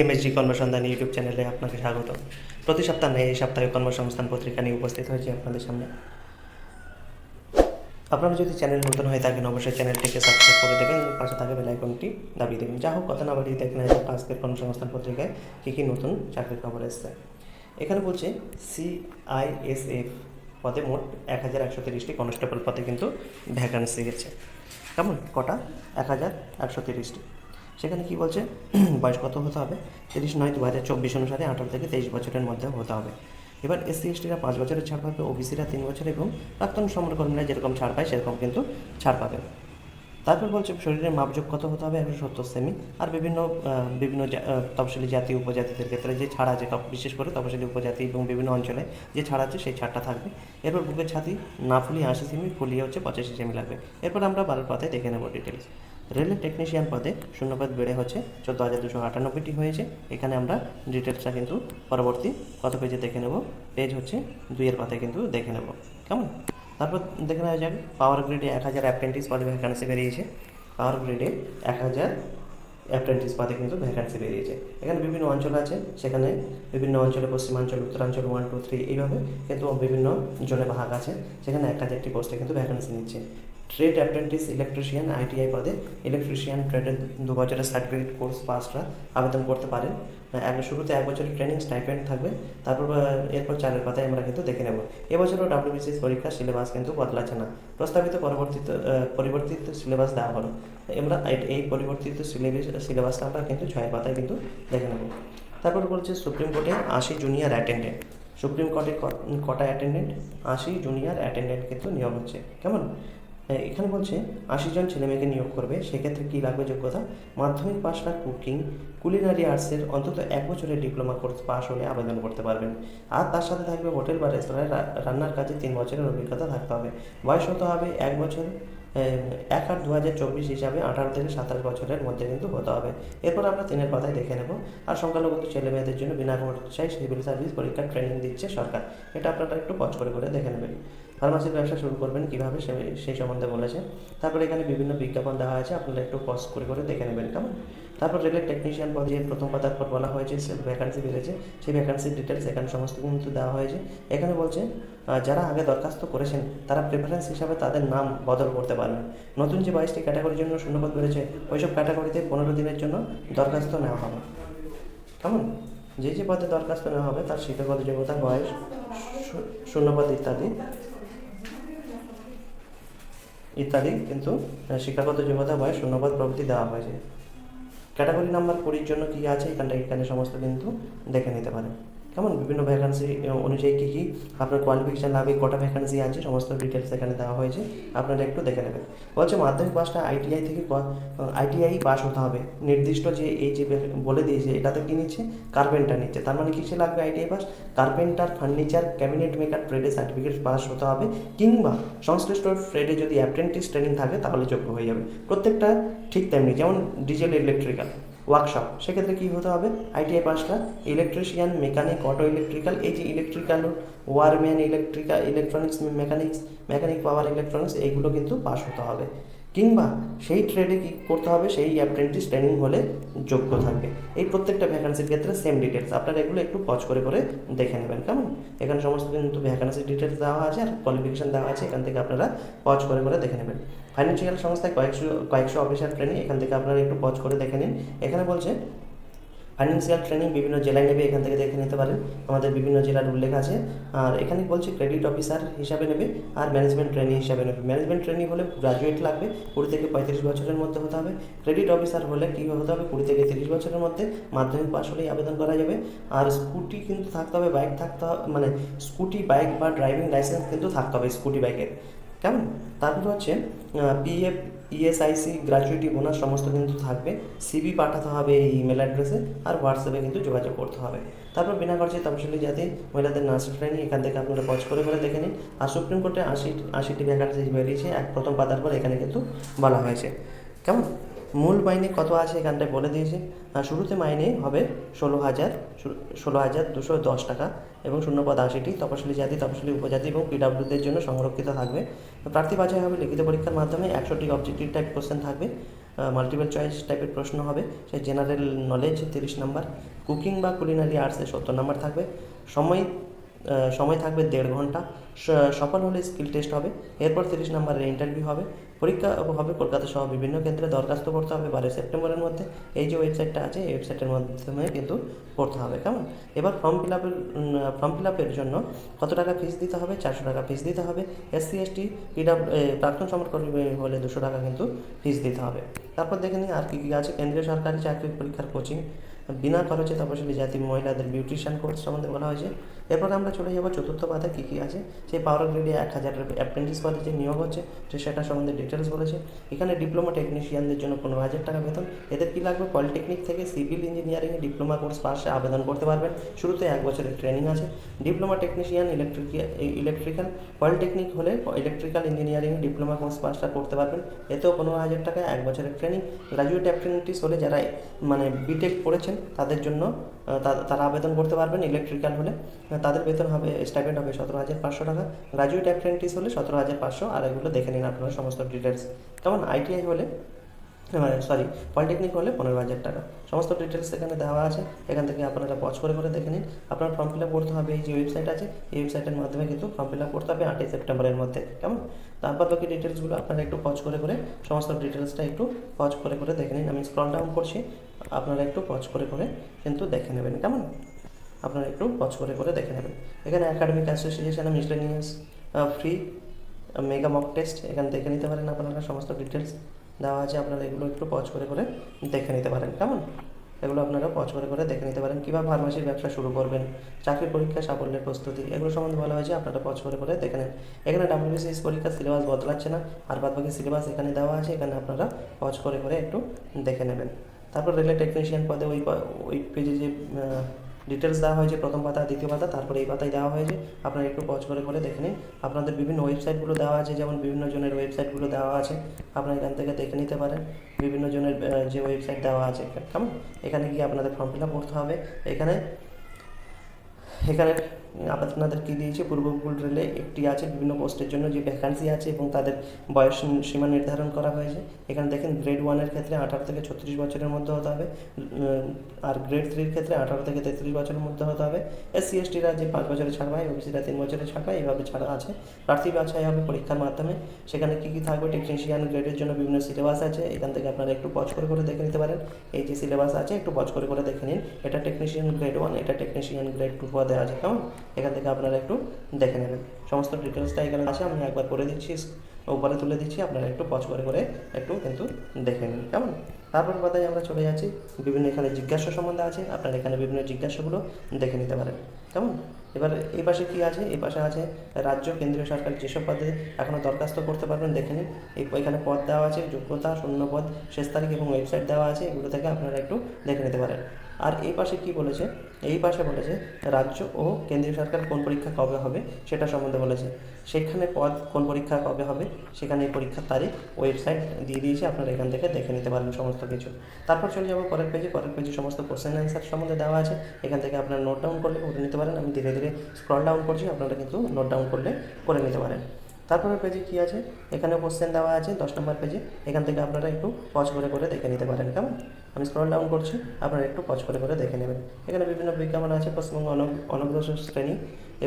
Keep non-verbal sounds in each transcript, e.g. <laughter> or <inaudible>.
MSG কর্মসন্ধান YouTube চ্যানেলে আপনাকে স্বাগত। প্রতি সপ্তাহ এই সপ্তাহে কর্মসংস্থান পত্রিকা নিয়ে উপস্থিত হয়েছি আপনাদের সামনে। আপনারা যদি চ্যানেল নতুন হয়ে থাকেন, অবশ্যই চ্যানেলটিকে সাবস্ক্রাইব করে দেবেন। পাশে থাকা বেল আইকনটি দাবিয়ে দেবেন। যা হোক, কথা না বাড়িয়ে দেখেন আজকের কর্মসংস্থান পত্রিকায় কী কী নতুন চাকরির খবর এসছে। এখানে বলছে সিআইএসএফ পদে মোট এক হাজার একশো তিরিশটি কনস্টেবল পদে কিন্তু ভ্যাকান্সি গেছে। কেমন? কটা? এক হাজার একশো তিরিশটি। সেখানে কি বলছে? <clears throat> বয়স কত হতে হবে? তিরিশ নয় দু হাজার চব্বিশ অনুসারে আঠারো থেকে তেইশ বছরের মধ্যে হতে হবে। এবার এসসি, এসটিরা পাঁচ বছরের ছাড় পাবে, ওবিসিরা তিন বছর এবং প্রাক্তন সমরকর্মীরা যেরকম ছাড় পায়, সেরকম কিন্তু ছাড় পাবে। তারপর বলছে, শরীরের মাপযোগ কত হতে হবে? একশো সত্তর সেমি। আর বিভিন্ন বিভিন্ন তফসিলি জাতি, উপজাতিদের ক্ষেত্রে যে ছাড় আছে বিশেষ করে তফসিলি উপজাতি এবং বিভিন্ন অঞ্চলে যে ছাড় আছে, সেই ছাড়টা থাকবে। এরপর বুকের ছাতি না ফুলিয়ে আশি সেমি, ফুলিয়ে হচ্ছে পঁচাশি সেমি লাগবে। এরপর আমরা বারোর পাতায় দেখে নেব ডিটেলস রেলের টেকনিশিয়ান পদে শূন্যপদ বেড়ে হচ্ছে চোদ্দ হাজার দুশো আটানব্বইটি হয়েছে। এখানে আমরা ডিটেলসটা কিন্তু পরবর্তী কত পেজে দেখে নেব। পেজ হচ্ছে দুইয়ের পাতায় কিন্তু দেখে নেব। কেমন? তারপর দেখে নেওয়া যাক পাওয়ার গ্রিডে এক হাজার অ্যাপ্রেন্টিস পদে ভ্যাকান্সি বেরিয়েছে। পাওয়ার গ্রিডে এক হাজার অ্যাপ্রেন্টিস পদে কিন্তু ভ্যাকান্সি বেরিয়েছে। এখানে বিভিন্ন অঞ্চল আছে, সেখানে বিভিন্ন অঞ্চলে পশ্চিমাঞ্চল, উত্তরাঞ্চল ওয়ান টু থ্রি এইভাবে কিন্তু বিভিন্ন জোনে ভাগ আছে। সেখানে এক হাজারটি পোস্টে কিন্তু ভ্যাকান্সি নিচ্ছে। ট্রেড অ্যাপ্রেন্টিস ইলেকট্রিশিয়ান আইটিআই পদে। ইলেকট্রিশিয়ান ট্রেডের দু বছরের সার্টিফিকেট কোর্স পাসরা আবেদন করতে পারেন। এক শুরুতে এক বছরের ট্রেনিং স্টাইপেন্ড থাকবে। তারপর এরপর চারের পাতায় আমরা কিন্তু দেখে নেব। এবছরও ডাব্লিউবিসিএস পরীক্ষার সিলেবাস কিন্তু বদলাচ্ছে না। প্রস্তাবিত পরবর্তিত পরিবর্তিত সিলেবাস দেওয়া হলো। আমরা এই- পরিবর্তিত সিলেবাস সিলেবাসটা আমরা কিন্তু ছয়ের পাতায় কিন্তু দেখে নেব। তারপর বলছে সুপ্রিম কোর্টে আশি জুনিয়র অ্যাটেন্ডেন্ট সুপ্রিম কোর্টে কটা অ্যাটেন্ডেন্ট আশি জুনিয়র অ্যাটেন্ডেন্ট কিন্তু নিয়োগ হচ্ছে। কেমন? এ, এখানে বলছে আশি জন ছেলেমেয়েকে নিয়োগ করবে। সেক্ষেত্রে কী লাগবে যোগ্যতা? মাধ্যমিক পাশটা কুকিং? কুলিনারি আর্টসের অন্তত এক বছরের ডিপ্লোমা কোর্স পাশ হলে আবেদন করতে পারবেন। আর তার সাথে থাকবে হোটেল বা রেস্তোরাঁয় রান্নার কাজে তিন বছরের অভিজ্ঞতা থাকতে হবে। বয়স হতে হবে এক বছর এক আট দু হাজার চব্বিশ হিসাবে আঠারো থেকে সাতাশ বছরের মধ্যে কিন্তু হতে হবে। এরপর আমরা তিনের পাতায় দেখে নেব। আর সংখ্যালঘু ছেলে মেয়েদের জন্য বিনা খরচায় সিভিল সার্ভিস পরীক্ষার ট্রেনিং দিচ্ছে সরকার। এটা আপনারা একটু পজ করে করে দেখে নেবেন। ফার্মাসির ব্যবসা শুরু করবেন কীভাবে সে- সেই সম্বন্ধে বলেছে। তারপরে এখানে বিভিন্ন বিজ্ঞাপন দেওয়া আছে, আপনারা একটু পজ করে করে দেখে নেবেন, কেমন? তারপর রেলের টেকনিশিয়ান পদে প্রথম পাতার পর বলা হয়েছে ভ্যাকান্সি বেড়েছে, সেই ভ্যাকান্সির ডিটেলস এখানে সমস্ত কিন্তু দেওয়া হয়েছে। এখানে বলছে যারা আগে দরখাস্ত করেছেন, তারা প্রেফারেন্স হিসাবে তাদের নাম বদল করতে পারবেন। নতুন যে বাইশটি ক্যাটাগরির জন্য শূন্যপদ বেড়েছে, ওইসব ক্যাটাগরিতে পনেরো দিনের জন্য দরখাস্ত নেওয়া হবে। কেমন? যে যে পদে দরখাস্ত নেওয়া হবে, তার শিক্ষাগত যোগ্যতা বয়স শূন্যপদ ইত্যাদি। ইত্যাদি, কিন্তু শিক্ষাগত যোগ্যতা বয়স শূন্যপদ প্রভৃতি দেওয়া হয়েছে। ক্যাটাগরি নাম্বার কুড়ির জন্য কী আছে? এখানটা এখানে সমস্ত কিন্তু দেখে নিতে পারেন। কেমন? বিভিন্ন ভ্যাকান্সি অনুযায়ী কী কী? আপনার কোয়ালিফিকেশান লাগবে কটা ভ্যাকান্সি আছে? সমস্ত ডিটেলস এখানে দেওয়া হয়েছে। আপনারা একটু দেখে নেবেন। বলছে মাধ্যমিক পাসটা আইটিআই থেকে আইটিআই পাস হতে হবে। নির্দিষ্ট যে এই যে বলে দিয়েছে, এটাতে কী নিচ্ছে? কার্পেন্টার নিচ্ছে। তার মানে কিসে লাগবে ITI pass carpenter furniture cabinet maker ট্রেডে সার্টিফিকেট পাস হতে হবে। কিংবা সংশ্লিষ্ট ট্রেডে যদি অ্যাপ্রেন্টিস ট্রেনিং থাকে, তাহলে যোগ্য হয়ে যাবে। প্রত্যেকটা ঠিক তেমনি, যেমন ডিজেল ইলেকট্রিক্যাল ওয়ার্কশপ সেক্ষেত্রে কী হতে হবে? আইটিআই পাসটা ইলেকট্রিশিয়ান মেকানিক অটো ইলেকট্রিক্যাল এই যে electrical wireman electrical electronics mechanics mechanic power electronics এইগুলো কিন্তু পাস হতে হবে। কিংবা সেই ট্রেডে কী করতে হবে, সেই অ্যাপ্রেন্টিস ট্রেনিং হলে যোগ্য থাকবে। এই প্রত্যেকটা ভ্যাকান্সির ক্ষেত্রে সেম ডিটেলস আপনারা এগুলো একটু পজ করে করে দেখে নেবেন, কেমন? এখানে সমস্ত কিন্তু ভ্যাকান্সি ডিটেলস দেওয়া আছে আর কোয়ালিফিকেশান দেওয়া আছে, এখান থেকে আপনারা পজ করে করে দেখে নেবেন। ফাইন্যান্সিয়াল সংস্থায় কয়েকশো কয়েকশো অফিসার ট্রেনিং এখান থেকে আপনারা একটু পজ করে দেখে নিন। এখানে বলছে ফাইন্যান্সিয়াল ট্রেনিং বিভিন্ন জেলায় নেবে, এখান থেকে দেখে নিতে পারেন। আমাদের বিভিন্ন জেলার উল্লেখ আছে। আর এখানে বলছে ক্রেডিট অফিসার হিসাবে নেবে আর ম্যানেজমেন্ট ট্রেনিং হিসাবে নেবে। ম্যানেজমেন্ট ট্রেনিং হলে গ্রাজুয়েট লাগবে, কুড়ি থেকে পঁয়ত্রিশ বছরের মধ্যে হতে হবে। ক্রেডিট অফিসার হলে কী হতে হবে? কুড়ি থেকে তিরিশ বছরের মধ্যে মাধ্যমিক পাস হলেই আবেদন করা যাবে। আর স্কুটি কিন্তু থাকতে হবে বাইক থাকতে হবে মানে স্কুটি বাইক বা ড্রাইভিং লাইসেন্স কিন্তু থাকতে হবে স্কুটি বাইকের কেমন? তারপর হচ্ছে পিএফ ইএসআইসি গ্র্যাচুইটি বোনাস সমস্ত কিন্তু থাকবে। সিবি পাঠাতে হবে এই ইমেল অ্যাড্রেসে আর হোয়াটসঅ্যাপে কিন্তু যোগাযোগ করতে হবে। তারপর বিনা খরচে তফসিলি জাতি, মহিলাদের নার্স ট্রেনিং এখান থেকে আপনারা পজ করে করে দেখে নিন। আর সুপ্রিম কোর্টে আশি, আশিটি ভ্যাকান্সি বেরিয়েছে এক প্রথম পাতার পর এখানে কিন্তু বলা হয়েছে। কেমন? মূল মাইনে কত আছে এখানটায় বলে দিয়েছে। শুরুতে মাইনে হবে ষোলো হাজার ষোলো হাজার দুশো দশ টাকা এবং শূন্যপদ আশিটি। তপশিলি জাতি, তপশিলি উপজাতি এবং পিডাব্লিউদের জন্য সংরক্ষিত থাকবে। প্রার্থী বাছাই হবে লিখিত পরীক্ষার মাধ্যমে একশোটি অবজেক্টিভ টাইপ কোশ্চেন থাকবে। মাল্টিপল চয়েস টাইপের প্রশ্ন হবে। সেই জেনারেল নলেজ তিরিশ নাম্বার। কুকিং বা কুলিনারি আর্টসে সত্তর নাম্বার থাকবে। সময় সময় থাকবে দেড় ঘণ্টা। সফল হলে স্কিল টেস্ট হবে। এরপর তিরিশ নাম্বারের ইন্টারভিউ হবে। পরীক্ষা হবে কলকাতা সহ বিভিন্ন কেন্দ্রে দরখাস্ত করতে হবে বারোই সেপ্টেম্বরের মধ্যে। এই যে ওয়েবসাইটটা আছে, এই ওয়েবসাইটের মাধ্যমে কিন্তু করতে হবে, কেমন? এবার ফর্ম ফিল আপের ফর্ম ফিল আপের জন্য কত টাকা ফিস দিতে হবে? চারশো টাকা ফিস দিতে হবে। এসসি এসটি পিডাব্লিউ প্রাক্তন সমরকর্মী হলে দুশো টাকা কিন্তু ফিস দিতে হবে। তারপর দেখে নিই আর কী কী আছে। কেন্দ্রীয় সরকারি চাকরির পরীক্ষার কোচিং বিনা খরচে তপশিলি জাতি মহিলাদের বিউটিশিয়ান কোর্স সম্বন্ধে বলা হয়েছে। এরপর আমরা চলে যাব চতুর্থ পাতায় কী কী আছে? সেই পাওয়ার গ্রেডে এক হাজার অ্যাপ্রেন্টিস পদে যে নিয়োগ হচ্ছে, সে সেটা সম্বন্ধে ডিটেলস বলেছে। এখানে ডিপ্লোমা টেকনিশিয়ানদের জন্য পনেরো হাজার টাকা বেতন। এদের কী লাগবে? পলিটেকনিক থেকে সিভিল ইঞ্জিনিয়ারিংয়ে ডিপ্লোমা কোর্স পাশে আবেদন করতে পারবেন। শুরুতে এক বছরের ট্রেনিং আছে। Diploma technician electric electrical polytechnic হলে ইলেকট্রিক্যাল ইঞ্জিনিয়ারিং ডিপ্লোমা কোর্স পাশটা করতে পারবেন। এতেও পনেরো হাজার টাকা, এক বছরের ট্রেনিং গ্রাজুয়েট অ্যাপ্রেন্টিস হলে যারা মানে বিটেক পড়েছেন, তাদের জন্য তারা আবেদন করতে পারবেন। ইলেকট্রিক্যাল হলে তাদের বেতন হবে স্টাইপেন্ড হবে সতেরো হাজার পাঁচশো টাকা। গ্রাজুয়েট অ্যাপ্রেন্টিস হলে সতেরো হাজার পাঁচশো, আর এগুলো দেখে নিন আপনারা সমস্ত ডিটেলস কেমন? আইটিআই হলে মানে সরি পলিটেকনিক হলে পনেরো হাজার টাকা। সমস্ত ডিটেলস এখানে দেওয়া আছে, এখান থেকে আপনারা পজ করে করে দেখে নিন। আপনার ফর্ম ফিল আপ করতে হবে, এই যে ওয়েবসাইট আছে, এই ওয়েবসাইটের মাধ্যমে কিন্তু ফর্ম ফিল আপ করতে হবে আটই সেপ্টেম্বরের মধ্যে। কেমন? তারপর বাকি ডিটেলসগুলো আপনারা একটু পজ করে করে, সমস্ত ডিটেলসটা একটু পজ করে করে দেখে নিন। আমি স্ক্রল ডাউন করছি, আপনারা একটু পজ করে করে কিন্তু দেখে নেবেন। কেমন? আপনারা একটু পজ করে করে দেখে নেবেন। এখানে academic association miscellaneous free mega mock test এখানে দেখে নিতে পারেন আপনারা, সমস্ত ডিটেলস দেওয়া আছে, আপনারা এগুলো একটু পজ করে করে দেখে নিতে পারেন, কেমন? এগুলো আপনারা পজ করে করে দেখে নিতে পারেন, কীভাবে ফার্মাসির ব্যবসা শুরু করবেন, চাকরি পরীক্ষা, সাফল্যের প্রস্তুতি, এগুলো সম্বন্ধে বলা হয়েছে, আপনারা পজ করে করে দেখে নেন। এখানে ডাব্লিউবিসিএস পরীক্ষার সিলেবাস বদলাচ্ছে না, আর বাদ বাকি সিলেবাস এখানে দেওয়া আছে, এখানে আপনারা পজ করে করে একটু দেখে নেবেন। তারপর রেলে টেকনিশিয়ান পদে ওই ওই পেজে যে ডিটেলস দেওয়া হয়েছে, প্রথম পাতা, দ্বিতীয় পাতা, তারপরে এই পাতায় দেওয়া হয়েছে। আপনারা একটু পজ করে করে দেখে নিন। আপনাদের বিভিন্ন ওয়েবসাইটগুলো দেওয়া আছে, যেমন বিভিন্ন জনের ওয়েবসাইটগুলো দেওয়া আছে। আপনারা এখান থেকে দেখে নিতে পারেন। বিভিন্ন জনের যে ওয়েবসাইট দেওয়া আছে, কেমন? এখানে গিয়ে আপনাদের ফর্ম ফিল আপ করতে হবে। এখানে এখানে আপনাদের কী দিয়েছে? পূর্ব উপকূল রেলে একটি আছে, বিভিন্ন পোস্টের জন্য যে ভ্যাকান্সি আছে এবং তাদের বয়স সীমা নির্ধারণ করা হয়েছে। এখানে দেখেন গ্রেড ওয়ানের ক্ষেত্রে আঠারো থেকে ছত্রিশ বছরের মধ্যে হতে হবে আর গ্রেড থ্রির ক্ষেত্রে আঠারো থেকে তেত্রিশ বছরের মধ্যে হতে হবে। এস সি এসটিরা যে পাঁচ বছরে ছাড় পায় ওবিসিরা তিন বছরে ছাড় পায়, এভাবে ছাড়া আছে। প্রার্থী বাছাই হবে পরীক্ষার মাধ্যমে। সেখানে কী কী থাকবে? টেকনিশিয়ান গ্রেডের জন্য বিভিন্ন সিলেবাস আছে। এখান থেকে আপনারা একটু পজ করে করে দেখে নিতে পারেন। এই যে সিলেবাস আছে, একটু পজ করে করে দেখে নিন। এটা টেকনিশিয়ান গ্রেড ওয়ান এটা টেকনিশিয়ান গ্রেড টু পদে আছে কেমন এখান থেকে আপনারা একটু দেখে নেবেন। সমস্ত ডিটেলসটা এখানে আছে, আমি একবার করে দিচ্ছি, উপরে তুলে দিচ্ছি, আপনারা একটু পজ করে করে একটু কিন্তু দেখে নিন, কেমন? তারপর পাতায় আমরা চলে যাচ্ছি, বিভিন্ন এখানে জিজ্ঞাসা সম্বন্ধে আছে, আপনারা এখানে বিভিন্ন জিজ্ঞাসাগুলো দেখে নিতে পারেন, কেমন? এবার এই পাশে কী আছে? এই পাশে আছে রাজ্য, কেন্দ্রীয় সরকার যেসব পদে এখনও দরখাস্ত করতে পারবেন, দেখে নিন। এই এখানে পদ দেওয়া আছে, যোগ্যতা শূন্য পদ শেষ তারিখ এবং ওয়েবসাইট দেওয়া আছে, এগুলো থেকে আপনারা একটু দেখে নিতে পারেন। আর এই পাশে কি বলেছে? এই পাশে বলেছে, রাজ্য ও কেন্দ্রীয় সরকার কোন পরীক্ষা কবে হবে? সেটা সম্বন্ধে বলেছে। সেখানে পদ কোন পরীক্ষা কবে হবে, সেখানে এই পরীক্ষার তারিখ, ওয়েবসাইট দিয়ে দিয়েছে। আপনারা এখান থেকে দেখে নিতে পারবেন সমস্ত কিছু। তারপর চলে যাব পরের পেজে পরের পেজে সমস্ত কোশ্চেন অ্যান্সার সম্বন্ধে দেওয়া আছে। এখান থেকে আপনারা নোট ডাউন করলে করে নিতে পারেন। আমি ধীরে ধীরে স্ক্রল ডাউন করছি। আপনারা কিন্তু নোট ডাউন করলে করে নিতে পারেন। তারপরে পেজে কী আছে? এখানে কোশ্চেন দেওয়া আছে, দশ নম্বর পেজে এখান থেকে আপনারা একটু পজ করে করে দেখে নিতে পারেন, কেমন? আমি স্ক্রল ডাউন করছি, আপনারা একটু পজ করে করে দেখে নেবেন। এখানে বিভিন্ন বিজ্ঞাপন আছে, পশ্চিমবঙ্গ অনগ অনগ্রসর শ্রেণি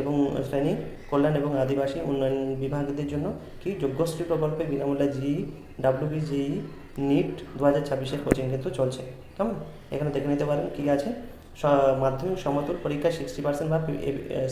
এবং শ্রেণি, কল্যাণ এবং আদিবাসী উন্নয়ন বিভাগদের জন্য কি যোগ্যশ্রী প্রকল্পে বিনামূল্যে জিই ডাব্লিউবি জিই নিট দু হাজার ছাব্বিশের কোচিং কিন্তু চলছে, কেমন? এখানে দেখে নিতে পারেন কী আছে। মাধ্যমিক, সমতুল পরীক্ষা সিক্সটি পার্সেন্ট বা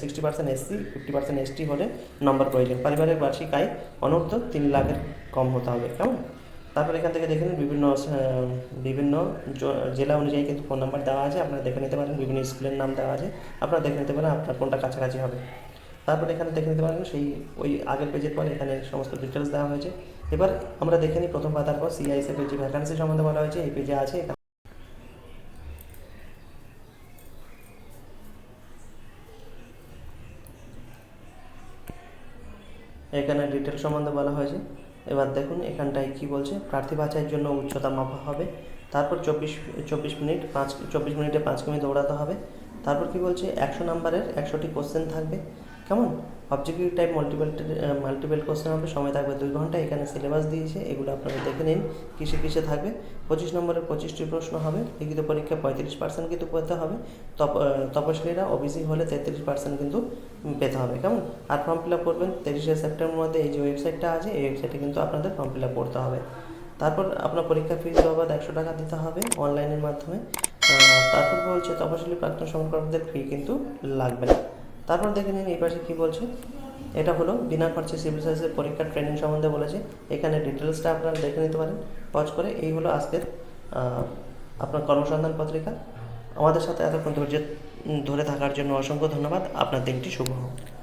sixty percent SC fifty percent ST হলে নম্বর প্রয়োজন। পারিবারিক বার্ষিক আয় অনূর্ধ্ব তিন লাখের কম হতে হবে, কেমন? তারপর এখান থেকে দেখে নিন বিভিন্ন বিভিন্ন জেলা অনুযায়ী কিন্তু ফোন নাম্বার দেওয়া আছে, আপনারা দেখে নিতে পারেন, বিভিন্ন স্কুলের নাম দেওয়া আছে, আপনারা দেখে নিতে পারেন আপনার কোনটা কাছাকাছি হবে। তারপর এখানে দেখে নিতে পারেন সেই ওই আগের পেজের পর এখানে সমস্ত ডিটেলস দেওয়া হয়েছে। এবার আমরা দেখে নিই প্রথম পাতার পর সিআইএসএফ যে ভ্যাকান্সি সম্বন্ধে বলা হয়েছে, এই পেজে আছে এখানে ডিটেল সম্বন্ধে বলা হয়েছে। এবার দেখুন এখানটায় কি বলছে। প্রার্থী বাছাইয়ের জন্য উচ্চতা মাপা হবে। তারপর চব্বিশ চব্বিশ মিনিট পাঁচ, চব্বিশ মিনিটে পাঁচ কিমি দৌড়াতে হবে। তারপর কি বলছে? একশো নাম্বারের একশোটি কোশ্চেন থাকবে। কেমন? Objective type multiple multiple question হবে, সময় থাকবে দুই ঘণ্টা, এখানে সিলেবাস দিয়েছে, এগুলো আপনারা দেখে নিন, কিসে কিসে থাকবে। পঁচিশ নম্বরের পঁচিশটি প্রশ্ন হবে, লিখিত পরীক্ষা পঁয়ত্রিশ পার্সেন্ট কিন্তু পেতে হবে, তপ তপশিলীরা ওবিসি হলে তেত্রিশ পার্সেন্ট কিন্তু পেতে হবে, কেমন? আর ফর্ম ফিল আপ করবেন তিরিশে সেপ্টেম্বর মধ্যে এই যে ওয়েবসাইটটা আছে, এই ওয়েবসাইটে কিন্তু আপনাদের ফর্ম ফিল আপ করতে হবে। তারপর আপনার পরীক্ষা ফিস বাবদ একশো টাকা দিতে হবে অনলাইনের মাধ্যমে তারপর বলছে তপশিলি প্রাক্তন সংক্রান্তদের ফি কিন্তু লাগবে না। তারপর দেখে নিন এই পাশে কী বলছে। এটা হলো বিনা খরচে সিভিল সার্ভিসের পরীক্ষার ট্রেনিং সম্বন্ধে বলেছে। এখানে ডিটেলসটা আপনারা দেখে নিতে পারেন। পজ করে এই হলো আজকের আপনার কর্মসন্ধান পত্রিকা। আমাদের সাথে এতক্ষণ ধৈর্য ধরে থাকার জন্য অসংখ্য ধন্যবাদ। আপনার দিনটি শুভ হোক।